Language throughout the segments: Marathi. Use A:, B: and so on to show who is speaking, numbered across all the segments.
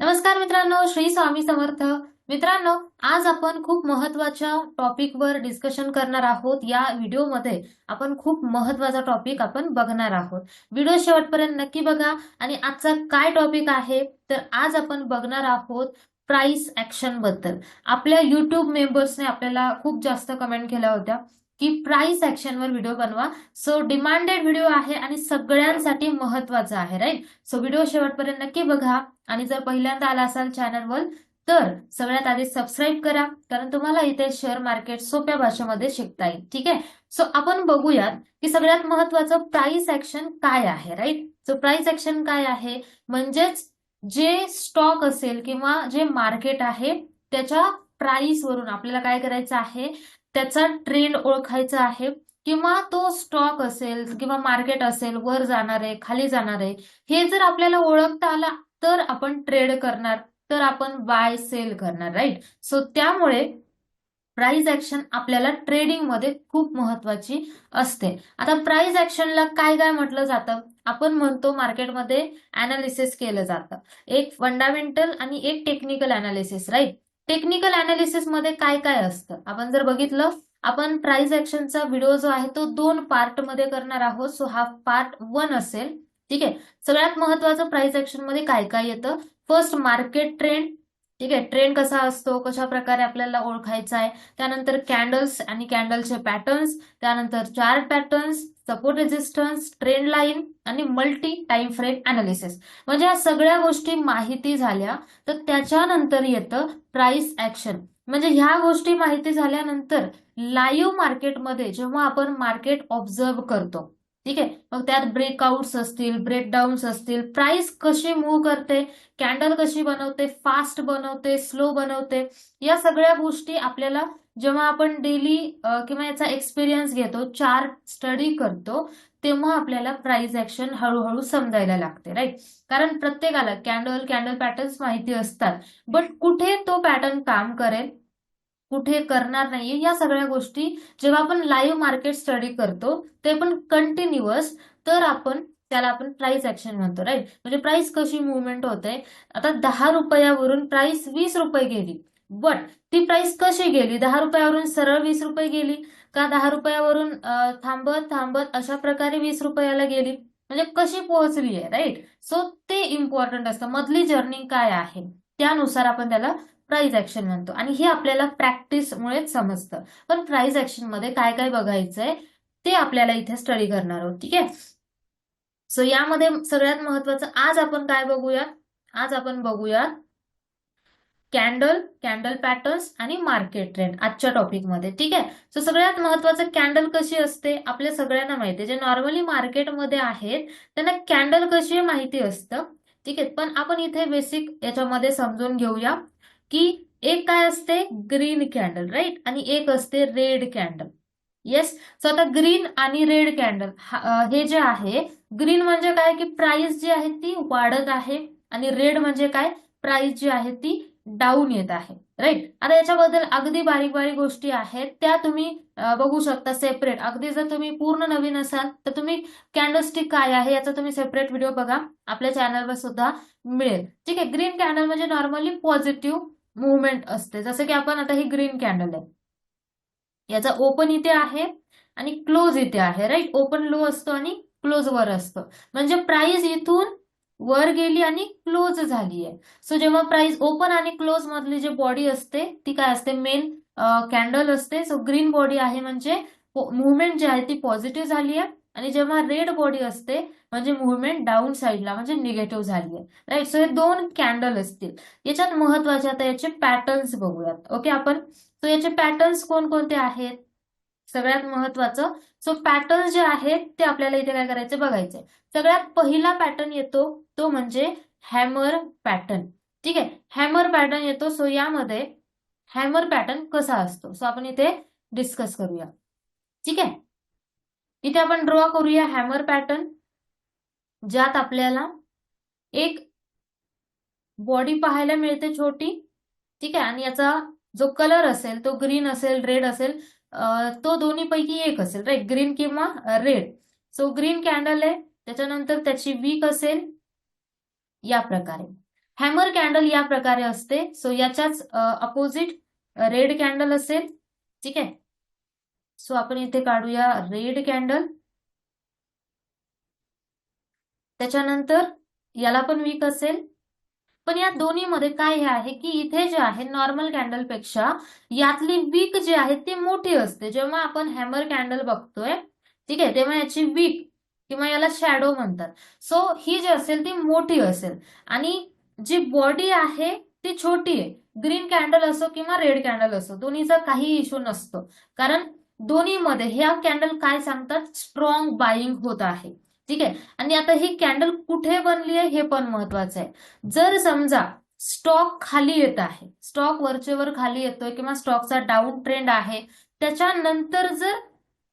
A: नमस्कार मित्रांनो श्री स्वामी समर्थ. मित्रांनो आज आपण खूप महत्त्वाच्या टॉपिकवर डिस्कशन करणार आहोत. या व्हिडिओमध्ये आपण खूप महत्त्वाचा टॉपिक आपण बघणार आहोत. व्हिडिओ शेवटपर्यंत नक्की बघा. आणि आजचा काय टॉपिक आहे? तर आज आपण बघणार आहोत प्राइस ऍक्शनबद्दल. आपल्या युट्यूब मेंबर्सने आपल्याला खूप जास्त कमेंट केल्या होत्या. की प्राइस ऍक्शनवर व्हिडिओ बनवा. सो डिमांडेड व्हिडिओ आहे आणि सगळ्यांसाठी महत्त्वाचा आहे राईट सो व्हिडिओ शेवटपर्यंत नक्की बघा. आणि जर पहिल्यांदा आला असाल चॅनलवर तर सगळ्यात आधी सबस्क्राईब करा. कारण तुम्हाला इथे शेअर मार्केट सोप्या भाषेमध्ये शिकता येईल ठीक आहे? सो आपण बघूयात की सगळ्यात महत्वाचं प्राइस ऍक्शन काय आहे राईट सो प्राइस ऍक्शन काय आहे? म्हणजेच जे स्टॉक असेल किंवा जे मार्केट आहे त्याच्या प्राईस वरून आपल्याला काय करायचं आहे? त्याचा ट्रेंड ओळखायचा आहे. किंवा तो स्टॉक असेल किंवा मार्केट असेल वर जाणार आहे खाली जाणार आहे हे जर आपल्याला ओळखता आला तर आपण ट्रेड करणार तर आपण बाय सेल करणार राईट सो त्यामुळे प्राइस ऍक्शन आपल्याला ट्रेडिंगमध्ये खूप महत्वाची असते. आता प्राइस ऍक्शनला काय काय म्हटलं जातं? आपण म्हणतो मार्केटमध्ये अनालिसिस केलं जातं. एक फंडामेंटल आणि एक टेक्निकल अनालिसिस राईट टेक्निकल अनालिसिसमध्ये काय काय असतं? आपण जर बघितलं आपण प्राइस ऍक्शनचा व्हिडिओ जो आहे तो दोन पार्टमध्ये करणार आहोत. सो हा पार्ट वन असेल. ठीक आहे? सगळ्यात महत्वाचं प्राइस ऍक्शनमध्ये काय काय येतं? फर्स्ट मार्केट ट्रेंड ठीक आहे? ट्रेंड कसा असतो? कशा प्रकारे आपल्याला ओळखायचा आहे? त्यानंतर कॅन्डल्स आणि कॅन्डलचे पॅटर्न्स त्यानंतर chart patterns support resistance trend line आणि मल्टी टाइम फ्रेम अनालिसिस म्हणजे या सगळ्या गोष्टी माहिती झाल्या तर त्याच्यानंतर येतं प्राइस ऍक्शन म्हणजे ह्या गोष्टी माहिती झाल्यानंतर लाईव्ह मार्केटमध्ये जेव्हा आपण मार्केट ऑब्झर्व करतो ठीक? आहे मग त्यात ब्रेकआउट्स असतील ब्रेकडाऊन्स असतील प्राइस कशी मूव्ह करते कॅन्डल कशी बनवते फास्ट बनवते स्लो बनवते या सगळ्या गोष्टी आपल्याला जेव्हा आपण डेली किंवा याचा एक्सपिरियन्स घेतो चार्ट स्टडी करतो तेव्हा आपल्याला प्राइस ऍक्शन हळूहळू समजायला लागते राईट कारण प्रत्येकाला कॅन्डल कॅन्डल पॅटर्न्स माहिती असतात. बट कुठे तो पॅटर्न काम करेल? कुठे करणार नाहीये? या सगळ्या गोष्टी जेव्हा आपण लाईव्ह मार्केट स्टडी करतो ते पण कंटिन्युअस तर आपण त्याला आपण प्राइस ऍक्शन म्हणतो राईट म्हणजे प्राइस कशी मुवमेंट होते? आता दहा रुपयावरून प्राइस वीस रुपये गेली. बट ती प्राइस कशी गेली? दहा रुपयावरून सरळ वीस रुपये गेली का दहा रुपयावरून थांबत थांबत अशा प्रकारे वीस रुपयाला गेली? म्हणजे कशी पोहोचली आहे राईट सो ते इम्पॉर्टंट असतं. मधली जर्नी काय आहे? त्यानुसार आपण त्याला प्राइस ऍक्शन म्हणतो. आणि हे आपल्याला प्रॅक्टिसमुळेच समजतं. पण प्राइस ऍक्शनमध्ये काय काय बघायचंय ते आपल्याला इथे स्टडी करणार आहोत. ठीक आहे? सो यामध्ये सगळ्यात महत्वाचं आज आपण काय बघूया? आज आपण बघूया कॅन्डल कॅन्डल पॅटर्न्स आणि मार्केट ट्रेंड आजच्या टॉपिकमध्ये ठीक आहे? सो सगळ्यात महत्वाचं कॅन्डल कशी असते? आपल्या सगळ्यांना माहिती आहे. जे नॉर्मली मार्केटमध्ये आहेत त्यांना कॅन्डल कशी माहिती असतं? ठीक आहे? पण आपण इथे बेसिक याच्यामध्ये समजून घेऊया की एक काय असते? ग्रीन कॅन्डल राईट आणि एक असते रेड कॅन्डल येस सो आता ग्रीन आणि रेड कॅन्डल हे जे आहे ग्रीन म्हणजे काय? की प्राइस जी आहे ती वाढत आहे आणि रेड म्हणजे काय? प्राइस जी आहे ती डाऊन येत आहे. राईट आता याच्याबद्दल अगदी बारीक बारीक गोष्टी आहेत. त्या तुम्ही बघू शकता सेपरेट अगदी जर तुम्ही पूर्ण नवीन असाल तर तुम्ही कॅन्डलस्टिक काय आहे याचा तुम्ही सेपरेट व्हिडिओ बघा. आपल्या चॅनलवर सुद्धा मिळेल. ठीक आहे? ग्रीन कॅन्डल म्हणजे नॉर्मली पॉझिटिव्ह मुवमेंट असते. जसं की आपण आता ही ग्रीन कॅन्डल आहे. याचा ओपन इथे आहे आणि क्लोज इथे आहे. राईट ओपन लो असतो आणि क्लोज वर असतो. म्हणजे प्राइस इथून वर गेली आणि क्लोज झाली आहे. सो जेव्हा प्राइस ओपन आणि क्लोज मधली जी बॉडी असते ती काय असते? मेन कॅन्डल असते. सो ग्रीन बॉडी आहे म्हणजे मुवमेंट जी आहे ती पॉझिटिव्ह झाली आहे. आणि जेव्हा रेड बॉडी असते म्हणजे मुवमेंट डाऊन साईडला म्हणजे निगेटिव्ह झाली आहे. राईट सो हे दोन कॅन्डल असतील. याच्यात महत्त्वाचे आता याचे पॅटर्न्स बघूयात. ओके आपण? सो याचे पॅटर्न्स कोणकोणते आहेत? सगळ्यात महत्वाचं. सो पॅटर्न जे आहेत ते आपल्याला इथे काय करायचे? बघायचे. सगळ्यात पहिला पॅटर्न येतो तो म्हणजे हॅमर पॅटर्न ठीक आहे? हॅमर पॅटर्न येतो. सो यामध्ये हॅमर पॅटर्न कसा असतो? सो आपण इथे डिस्कस करूया. ठीक आहे? इथे आपण ड्रॉ करूया हॅमर पॅटर्न ज्यात आपल्याला एक बॉडी पाहायला मिळते छोटी. ठीक आहे? आणि याचा जो कलर असेल तो ग्रीन असेल रेड असेल तो दोन्ही पैकी एक असेल. राईट ग्रीन किंवा रेड सो ग्रीन कॅन्डल आहे. त्याच्यानंतर त्याची वीक असेल. या प्रकारे. हॅमर कॅन्डल या प्रकारे असते. सो याच्याच अपोजिट रेड कॅन्डल असेल. ठीक आहे? सो आपण इथे काढूया रेड कॅन्डल त्याच्यानंतर याला पण वीक असेल. पण या दोन्हीमध्ये काय हे आहे की इथे जे आहे नॉर्मल कॅन्डलपेक्षा यातली वीक जी आहे ती मोठी असते. जेव्हा आपण हॅमर कॅन्डल बघतोय ठीक आहे तेव्हा याची वीक किंवा याला शॅडो म्हणतात. सो ही जी असेल ती मोठी असेल. आणि जी बॉडी आहे ती छोटी आहे. ग्रीन कॅन्डल असो किंवा रेड कॅन्डल असो दोन्हीचा काही इश्यू नसतो. कारण दोन्हीमध्ये ह्या कॅन्डल काय सांगतात? स्ट्रॉंग बाईंग होत आहे. ठीक आहे? आणि आता ही कॅन्डल कुठे बनली आहे हे पण महत्वाचं आहे. जर समजा स्टॉक खाली येत आहे स्टॉक वरचेवर खाली येतोय किंवा स्टॉकचा डाऊन ट्रेंड आहे त्याच्यानंतर जर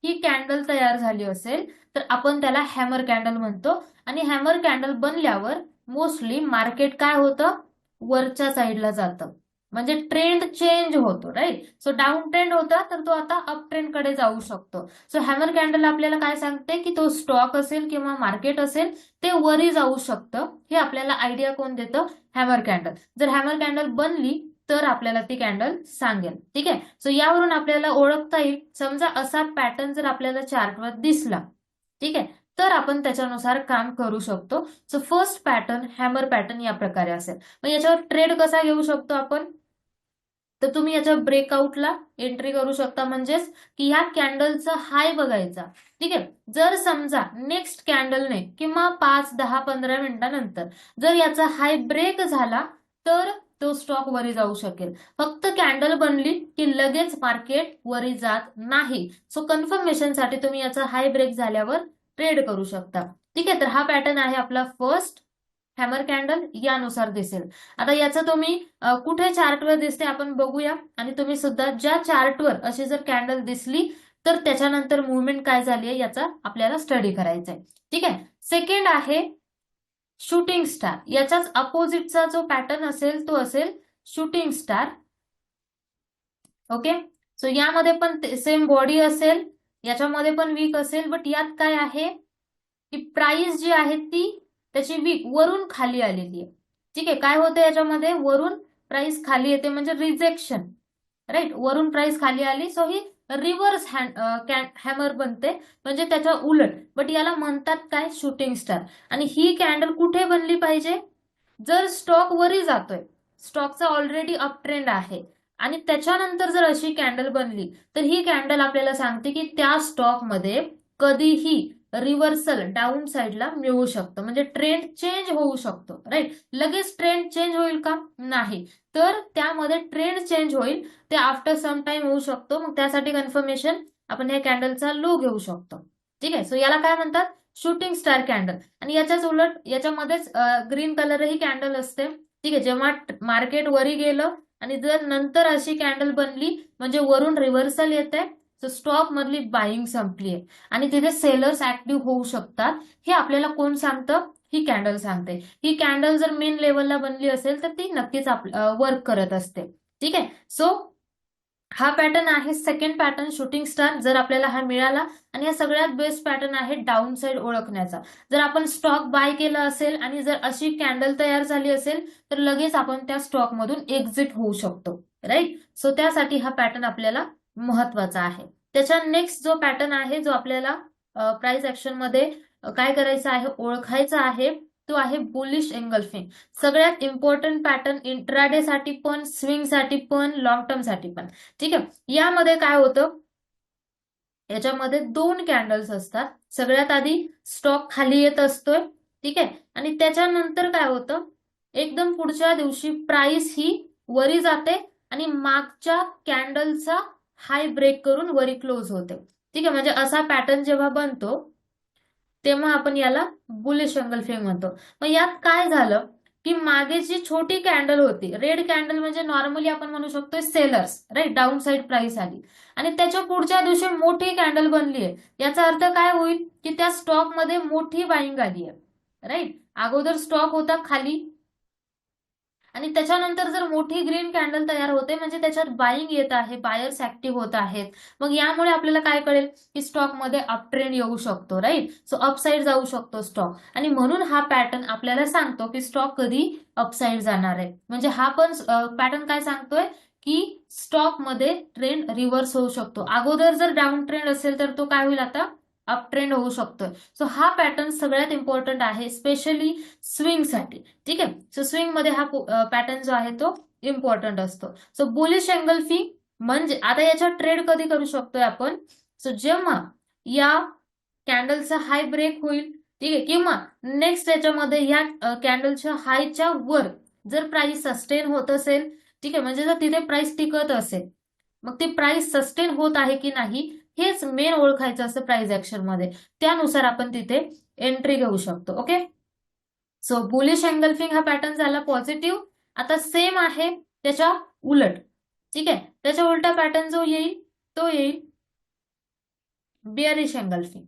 A: ही कॅन्डल तयार झाली असेल तर आपण त्याला हॅमर कॅन्डल म्हणतो. आणि हॅमर कॅन्डल बनल्यावर मोस्टली मार्केट काय होतं? वरच्या साईडला जातं. म्हणजे ट्रेंड चेंज होतो राईट सो डाऊन ट्रेंड होता तर तो आता अप ट्रेंडकडे जाऊ शकतो. सो हॅमर कॅन्डल आपल्याला काय सांगते? की तो स्टॉक असेल किंवा मार्केट असेल ते वरी जाऊ शकतं. हे आपल्याला आयडिया कोण देतं? हॅमर कॅन्डल जर हॅमर कॅन्डल बनली तर आपल्याला ती कॅन्डल सांगेल. ठीक आहे? सो यावरून आपल्याला ओळखता येईल. समजा असा पॅटर्न जर आपल्याला चार्टवर दिसला ठीक आहे? तर आपण त्याच्यानुसार काम करू शकतो. So first pattern hammer pattern या प्रकारे असेल. मग याच्यावर ट्रेड कसा घेऊ शकतो आपण? तर तुम्ही याच्या ब्रेकआउटला एंट्री करू शकता. म्हणजेच की ह्या कॅन्डलचा हाय बघायचा. ठीक आहे? जर समजा नेक्स्ट कॅन्डलने किंवा पाच दहा पंधरा मिनिटानंतर जर याचा हाय ब्रेक झाला तर तो स्टॉक वरी जाऊ शकेल. फक्त कॅन्डल बनली की लगेच मार्केट वरी जात नाही. सो कन्फर्मेशनसाठी तुम्ही याचा हाय ब्रेक झाल्यावर ट्रेड करू शकता. ठीक आहे तर हा पॅटर्न आहे आपला फर्स्ट हॅमर कॅन्डल यानुसार दिसेल. आता याचं तुम्ही कुठे चार्टवर दिसते आपण बघूया. आणि तुम्ही सुद्धा ज्या चार्टवर अशी जर कॅन्डल दिसली तर त्याच्यानंतर मुवमेंट काय झाली आहे याचा आपल्याला स्टडी करायचा आहे ठीक आहे सेकंड आहे शूटिंग स्टार. याच्याच अपोजिटचा जो पॅटर्न असेल तो असेल शूटिंग स्टार. ओके? सो यामध्ये पण सेम बॉडी असेल याच्यामध्ये पण वीक असेल बट यात काय आहे? की प्राइस जी आहे ती त्याची वीक वरून खाली आलेली आहे. ठीक आहे? काय होतं याच्यामध्ये? वरून प्राइस खाली येते म्हणजे रिजेक्शन राईट वरून प्राइस खाली आली सो ही रिव्हर्स हॅमर बनते. म्हणजे त्याच्या उलट. बट याला म्हणतात काय? Shooting star. आणि ही कॅन्डल कुठे बनली पाहिजे? जर स्टॉक वरी जातोय. स्टॉकचा ऑलरेडी अप ट्रेंड आहे. आणि त्याच्यानंतर जर अशी कॅन्डल बनली तर ही कॅन्डल आपल्याला सांगते की त्या स्टॉकमध्ये कधीही रिव्हर्सल डाऊन साईडला मिळू शकतं. म्हणजे ट्रेंड चेंज होऊ शकतो राईट लगेच ट्रेंड चेंज होईल का? नाही. तर त्यामध्ये ट्रेंड चेंज होईल. ते आफ्टर सम टाइम होऊ शकतो. मग त्यासाठी कन्फर्मेशन आपण या कॅन्डलचा लो घेऊ शकतो. ठीक आहे? सो याला काय म्हणतात? शूटिंग स्टार कॅन्डल आणि याच्याच उलट याच्यामध्येच ग्रीन कलर ही कॅन्डल असते. ठीक आहे? जेव्हा मार्केट वरी गेलं आणि जर नंतर अशी कॅन्डल बनली म्हणजे वरून रिव्हर्सल येते सो स्टॉक मधली बाईंग संपली आहे. आणि तिथे सेलर्स ऍक्टिव्ह होऊ शकतात. हे आपल्याला कोण सांगतं? ही कॅन्डल सांगते. ही कॅन्डल जर मेन लेवलला बनली असेल तर ती नक्कीच वर्क करत असते. ठीक आहे? सो हा पॅटर्न आहे सेकंड पॅटर्न शूटिंग स्टार जर आपल्याला हा मिळाला आणि हा सगळ्यात बेस्ट पॅटर्न आहे डाऊन साइड ओळखण्याचा. जर आपण स्टॉक बाय केला असेल आणि जर अशी कॅन्डल तयार झाली असेल तर लगेच आपण त्या स्टॉक मधून एक्झिट होऊ शकतो. राईट सो त्यासाठी हा पॅटर्न आपल्याला महत्त्वाचा आहे. त्याच्या नेक्स्ट जो पॅटर्न आहे जो आपल्याला प्राइस ऍक्शनमध्ये काय करायचं आहे ओळखायचा आहे तो आहे बुलिश एंगल्फिंग सगळ्यात इम्पॉर्टंट पॅटर्न इंट्राडे साठी पण स्विंगसाठी पण लॉंग टर्मसाठी पण. ठीक आहे? यामध्ये काय होतं? याच्यामध्ये दोन कॅन्डल्स असतात. सगळ्यात आधी स्टॉक खाली येत असतोय. ठीक आहे? आणि त्याच्यानंतर काय होतं? एकदम पुढच्या दिवशी प्राइस ही वरी जाते आणि मागच्या कॅन्डलचा हाय ब्रेक करून वरी क्लोज होते. ठीक आहे म्हणजे असा पॅटर्न जेव्हा बनतो तेव्हा आपण याला बुलिश फेम म्हणतो. मग यात काय झालं की मागे जी छोटी कॅन्डल होती रेड कॅन्डल म्हणजे नॉर्मली आपण म्हणू शकतो sellers right down side price आली. आणि त्याच्या पुढच्या दिवशी मोठी कॅन्डल बनली आहे. याचा अर्थ काय होईल की त्या स्टॉकमध्ये मोठी बाईंग आली आहे राईट अगोदर स्टॉक होता खाली आणि त्याच्यानंतर जर मोठी ग्रीन कॅन्डल तयार होते म्हणजे त्याच्यात बाईंग येत आहे बायर्स ऍक्टिव्ह होत आहेत. मग यामुळे आपल्याला काय कळेल? की स्टॉकमध्ये अप ट्रेंड येऊ शकतो राईट सो अपसाईड जाऊ शकतो स्टॉक आणि म्हणून हा पॅटर्न आपल्याला सांगतो की स्टॉक कधी अपसाईड जाणार आहे. म्हणजे हा पण पॅटर्न काय सांगतोय? की स्टॉकमध्ये ट्रेंड रिव्हर्स होऊ शकतो. अगोदर जर डाऊन ट्रेंड असेल तर तो काय होईल आता? अपट्रेंड होऊ शकतोय. सो हा पॅटर्न सगळ्यात इम्पॉर्टंट आहे स्पेशली स्विंगसाठी ठीक आहे? सो स्विंगमध्ये हा पॅटर्न जो आहे तो इम्पॉर्टंट असतो. सो बुलिश अँगल फी म्हणजे आता याच्या ट्रेड कधी करू शकतोय आपण? सो जेव्हा या कॅन्डलचा हाय ब्रेक होईल ठीक आहे? किंवा नेक्स्ट याच्यामध्ये या कॅन्डलच्या हायच्या वर जर प्राइस सस्टेन होत असेल ठीक आहे? म्हणजे जर तिथे प्राइस टिकत असेल मग ती प्राइस सस्टेन होत आहे की नाही? हेच मेन ओळखायचं असतं प्राइस ऍक्शनमध्ये. त्यानुसार आपण तिथे एंट्री घेऊ शकतो ओके सो बुलिश अँगल्फिंग हा पॅटर्न झाला पॉझिटिव्ह आता सेम आहे त्याच्या उलट ठीक आहे? त्याच्या उलटा पॅटर्न जो येईल तो येईल बिअरिश अँगल्फिंग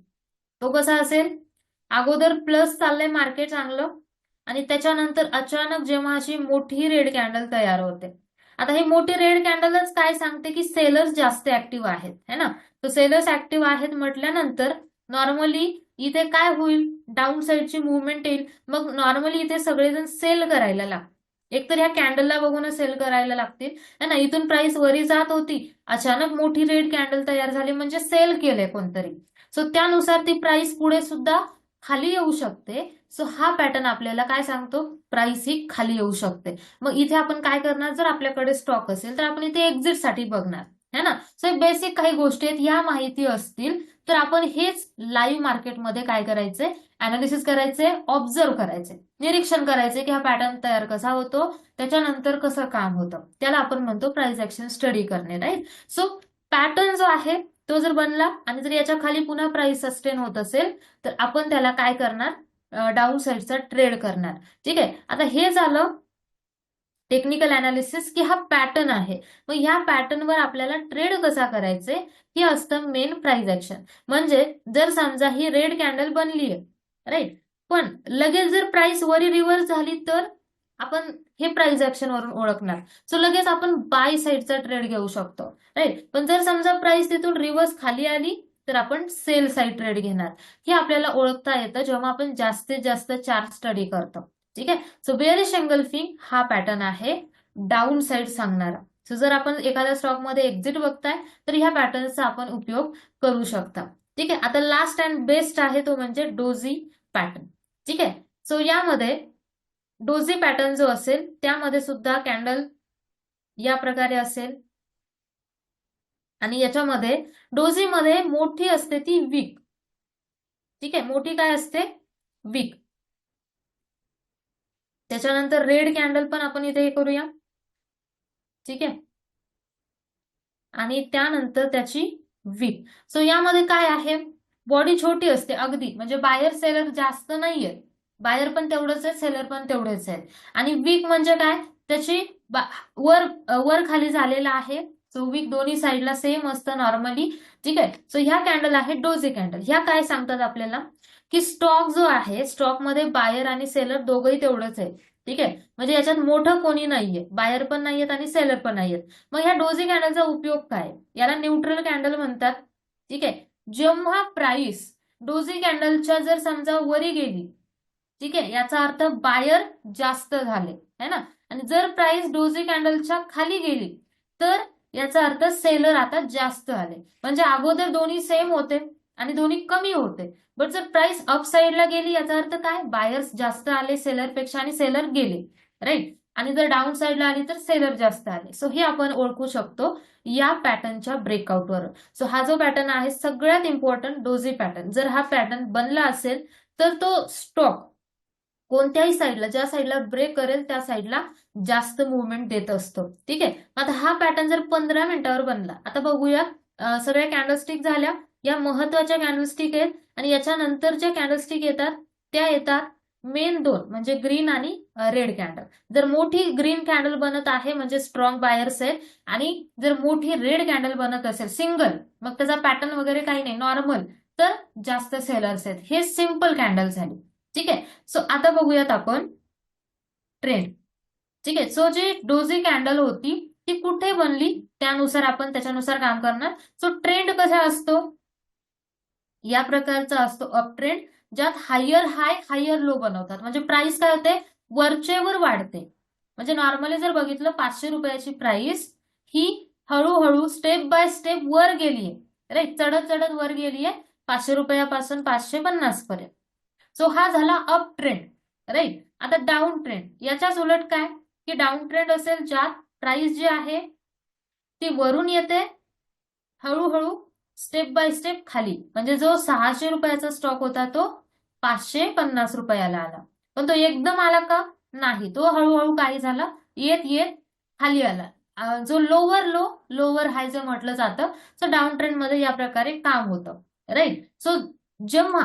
A: तो कसा असेल? अगोदर प्लस चाललंय मार्केट चांगलं आणि त्याच्यानंतर अचानक जेव्हा अशी मोठी रेड कॅन्डल तयार होते आता हे मोठी रेड कॅन्डलच काय सांगते की सेलर्स जास्त ऍक्टिव्ह आहेत है ना? तर सेलर्स ऍक्टिव्ह आहेत म्हटल्यानंतर नॉर्मली इथे काय होईल? डाऊन साईडची मुवमेंट येईल. मग नॉर्मली इथे सगळेजण सेल करायला लागतील. एकतर ह्या कॅन्डलला बघून सेल करायला लागतील. है ना? इथून प्राइस वरी जात होती. अचानक मोठी रेड कॅन्डल तयार झाली म्हणजे सेल केलंय कोणतरी. सो त्यानुसार ती प्राइस पुढे सुद्धा खाली येऊ शकते. सो हा पॅटर्न आपल्याला काय सांगतो? प्राइस ही खाली येऊ शकते. मग इथे आपण काय करणार? जर आपल्याकडे स्टॉक असेल तर आपण इथे एक्झिटसाठी बघणार. है ना? सो बेसिक काही गोष्टी आहेत या माहिती असतील तर आपण हेच लाईव्ह मार्केटमध्ये काय करायचंय अनालिसिस करायचे ऑब्झर्व करायचे. निरीक्षण करायचे की हा पॅटर्न तयार कसा होतो त्याच्यानंतर कसं काम होतं. त्याला आपण म्हणतो प्राइस ऍक्शन स्टडी करणे राईट सो पॅटर्न जो आहे तो जर बनला आणि जर याच्या खाली पुन्हा प्राइस सस्टेन होत असेल तर आपण त्याला काय करणार? डाऊन साईडचा ट्रेड करणार. ठीक आहे? आता हे झालं टेक्निकल अनालिसिस की हा पॅटर्न आहे. मग ह्या पॅटर्नवर आपल्याला ट्रेड कसा करायचे? हे असतं मेन प्राइस ऍक्शन म्हणजे जर समजा ही रेड कॅन्डल बनली आहे राईट पण लगेच जर प्राइस वरी रिव्हर्स झाली तर? आपण हे प्राइस ऍक्शन वरून ओळखणार. सो लगेच आपण बाय साईडचा ट्रेड घेऊ शकतो राईट पण जर समजा प्राइस तिथून रिव्हर्स खाली आली तर आपण सेल साईड ट्रेड घेणार. हे आपल्याला ओळखता येतं जेव्हा आपण जास्तीत जास्त चार्ट स्टडी करतो. ठीक आहे? सो बेअरिश एंगल्फिंग हा पॅटर्न आहे डाऊन साईड सांगणारा. सो जर आपण एखाद्या स्टॉकमध्ये एक्झिट बघताय तर ह्या पॅटर्नचा आपण उपयोग करू शकता. ठीक आहे? आता लास्ट अँड बेस्ट आहे तो म्हणजे डोझी पॅटर्न ठीक आहे? सो यामध्ये डोझी पॅटर्न जो असेल त्यामध्ये सुद्धा कॅन्डल या प्रकारे असेल. आणि याच्यामध्ये डोझीमध्ये मोठी असते ती वीक. ठीक आहे मोठी काय असते? वीक. त्याच्यानंतर रेड कॅन्डल पण आपण इथे हे करूया. ठीक आहे. आणि त्यानंतर त्याची वीक. सो यामध्ये काय आहे? बॉडी छोटी असते अगदी. म्हणजे बायर सेलर जास्त नाहीये. बायर पण तेवढंच आहे सेलर पण तेवढेच आहेत आणि वीक म्हणजे काय? त्याची वर वर खाली झालेला आहे. सो वीक दोन्ही साईडला सेम असतं नॉर्मली ठीक आहे? सो ह्या कॅन्डल आहे डोझी कॅन्डल ह्या काय सांगतात आपल्याला? की स्टॉक जो आहे स्टॉकमध्ये बायर आणि सेलर दोघंही तेवढंच आहे. ठीक आहे? म्हणजे याच्यात मोठं कोणी नाहीये. बायर पण नाहीयेत आणि सेलर पण नाहीयेत. मग ह्या डोझी कॅन्डलचा उपयोग काय? याला न्यूट्रल कॅन्डल म्हणतात. ठीक आहे? जेव्हा प्राइस डोझी कॅन्डलच्या जर समजा वरी गेली ठीक आहे? याचा अर्थ बायर जास्त झाले है ना? आणि जर प्राइस डोझी कॅन्डलच्या खाली गेली तर याचा अर्थ सेलर आता जास्त आले म्हणजे अगोदर दोन्ही सेम होते आणि दोन्ही कमी होते. बट जर प्राइस अपसाईडला गेली याचा अर्थ काय? बायर्स जास्त आले सेलरपेक्षा आणि सेलर गेले राईट आणि जर डाऊन साईडला आली तर सेलर जास्त आले. सो हे आपण ओळखू शकतो या पॅटर्नच्या ब्रेकआउटवर सो हा जो पॅटर्न आहे सगळ्यात इम्पॉर्टंट डोझी पॅटर्न जर हा पॅटर्न बनला असेल तर तो स्टॉक कोणत्याही साईडला ज्या साईडला ब्रेक करेल त्या साईडला जास्त मुवमेंट देत असतो. ठीक आहे? आता हा पॅटर्न जर पंधरा मिनिटावर बनला आता बघूया सगळ्या कॅन्डलस्टिक झाल्या या महत्त्वाच्या कॅन्डलस्टिक आहेत आणि याच्यानंतर ज्या कॅन्डलस्टिक येतात त्या येतात मेन दोन म्हणजे ग्रीन आणि रेड कॅन्डल जर मोठी ग्रीन कॅन्डल बनत आहे म्हणजे स्ट्रॉंग बायर्स आहेत आणि जर मोठी रेड कॅन्डल बनत असेल सिंगल मग त्याचा पॅटर्न वगैरे काही नाही नॉर्मल तर जास्त सेलर्स आहेत. हे सिंपल कॅन्डल झाले. ठीक आहे? सो आता बघूयात आपण ट्रेंड ठीक आहे? सो जी डोजी कॅन्डल होती ती कुठे बनली? त्यानुसार आपण त्याच्यानुसार काम करणार. सो ट्रेंड कसा असतो? या प्रकारचा असतो अप ट्रेंड ज्यात हायर हाय हायर लो बनवतात. म्हणजे प्राइस काय होते? वरचेवर वाढते. म्हणजे नॉर्मली जर बघितलं पाचशे रुपयाची प्राइस ही हळूहळू स्टेप बाय स्टेप वर गेलीये. राईट चढत चढत वर गेलीये. पाचशे रुपयापासून पाचशे पन्नास पर्यंत सो हा झाला अप ट्रेंड राईट आता डाऊन ट्रेंड याच्याच उलट काय? की डाऊन ट्रेंड असेल ज्यात प्राइस जी आहे ती वरून येते हळूहळू स्टेप बाय स्टेप खाली. म्हणजे जो सहाशे रुपयाचा स्टॉक होता तो पाचशे पन्नास रुपयाला आला. पण तो एकदम आला का? नाही. तो हळूहळू काही झाला? येत येत खाली आला. जो लोवर लो लोवर हाय जे म्हटलं जातं सो डाऊन ट्रेंडमध्ये या प्रकारे काम होतं राईट सो जेव्हा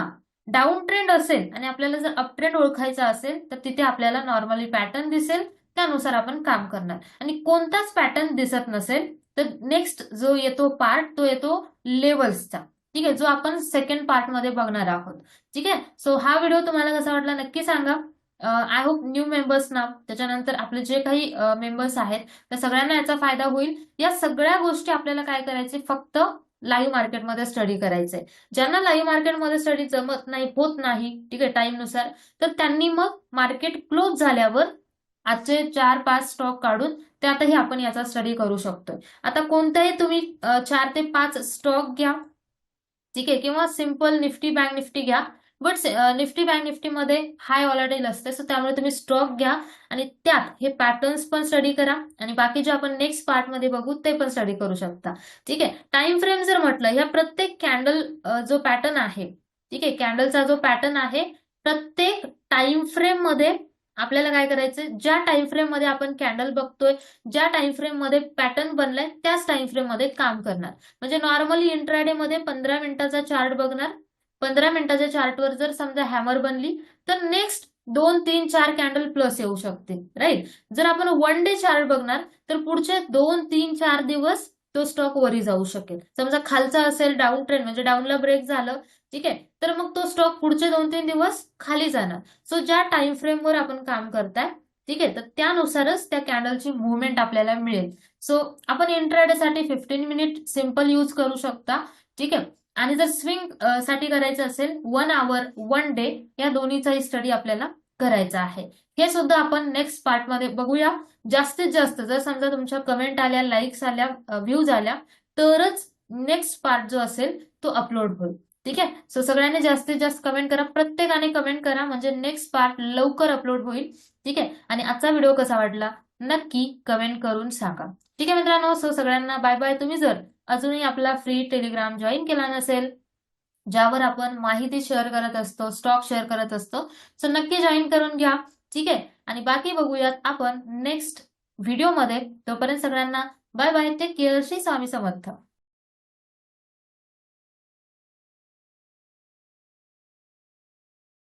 A: डाऊन ट्रेंड असेल आणि आपल्याला जर अप ट्रेंड ओळखायचा असेल तर तिथे आपल्याला नॉर्मली पॅटर्न दिसेल त्यानुसार आपण काम करणार. आणि कोणताच पॅटर्न दिसत नसेल तर नेक्स्ट जो येतो पार्ट तो येतो लेवल्सचा ठीक आहे जो आपण सेकंड पार्टमध्ये बघणार आहोत. ठीक आहे सो हा व्हिडिओ तुम्हाला कसा वाटला नक्की सांगा. आय होप न्यू मेंबर्स ना त्याच्यानंतर आपले जे काही मेंबर्स आहेत त्या सगळ्यांना याचा फायदा होईल. या सगळ्या गोष्टी आपल्याला काय करायचे? फक्त लाईव्ह मार्केटमध्ये स्टडी करायचंय. ज्यांना लाईव्ह मार्केटमध्ये स्टडी जमत नाही होत नाही ठीक आहे टाइमनुसार तर त्यांनी मग मार्केट क्लोज झाल्यावर आजचे चार पाच स्टॉक काढून त्यातही आपण याचा स्टडी करू शकतोय. आता कोणताही तुम्ही चार ते पाच स्टॉक घ्या ठीक आहे किंवा सिंपल निफ्टी बँक निफ्टी घ्या बट निफ्टी बँक निफ्टीमध्ये हाय ऑलरेडी असते. सो त्यामुळे तुम्ही स्टॉक घ्या आणि त्यात हे पॅटर्न्स पण स्टडी करा आणि बाकी जे आपण नेक्स्ट पार्टमध्ये बघू ते पण स्टडी करू शकता. ठीक आहे? टाइम फ्रेम जर म्हटलं ह्या प्रत्येक कॅन्डल uh, जो पॅटर्न आहे ठीक आहे? कॅन्डलचा जो पॅटर्न आहे प्रत्येक टाइम फ्रेममध्ये आपल्याला काय करायचं ज्या टाइम फ्रेममध्ये आपण कॅन्डल बघतोय ज्या टाइम फ्रेममध्ये पॅटर्न बनलाय त्याच टाइम फ्रेममध्ये काम करणार. म्हणजे नॉर्मली इंट्राडे मध्ये पंधरा मिनिटाचा चार्ट बघणार पंधरा मिनिटाच्या चार्टवर जर समजा हॅमर बनली तर नेक्स्ट दोन तीन चार कॅन्डल प्लस येऊ शकते राईट जर आपण वन डे चार्ट बघणार तर पुढचे दोन तीन चार दिवस तो स्टॉक वरी जाऊ शकेल. समजा खालचा असेल डाऊन ट्रेंड म्हणजे डाऊनला ब्रेक झालं ठीक आहे? तर मग तो स्टॉक पुढचे दोन तीन दिवस खाली जाणार. सो ज्या टाइम फ्रेमवर आपण काम करताय ठीक आहे? तर त्यानुसारच त्या कॅन्डलची मुवमेंट आपल्याला मिळेल. सो आपण इंट्राडे साठी फिफ्टीन मिनिट सिंपल यूज करू शकता ठीक आहे? आणि जर स्विंगसाठी करायचं असेल वन आवर वन डे या दोन्हीचाही स्टडी आपल्याला करायचा आहे. हे सुद्धा आपण नेक्स्ट पार्टमध्ये बघूया. जास्तीत जास्त जर समजा तुमच्या कमेंट आल्या लाईक्स आल्या व्ह्यूज आल्या तरच नेक्स्ट पार्ट जो असेल तो अपलोड होईल. ठीक आहे? सो सगळ्यांनी जास्तीत जास्त कमेंट करा. प्रत्येकाने कमेंट करा म्हणजे नेक्स्ट पार्ट लवकर अपलोड होईल. ठीक आहे? आणि आजचा व्हिडिओ कसा वाटला? नक्की कमेंट करून सांगा. ठीक आहे मित्रांनो? सो सगळ्यांना बाय बाय तुम्ही जर अजूनही आपला फ्री टेलिग्राम जॉईन केला नसेल ज्यावर आपण माहिती शेअर करत असतो स्टॉक शेअर करत असतो सो नक्की जॉईन करून घ्या. ठीक आहे? आणि बाकी बघूयात आपण नेक्स्ट व्हिडिओमध्ये तोपर्यंत सगळ्यांना bye bye take care Shri Swami Samarth.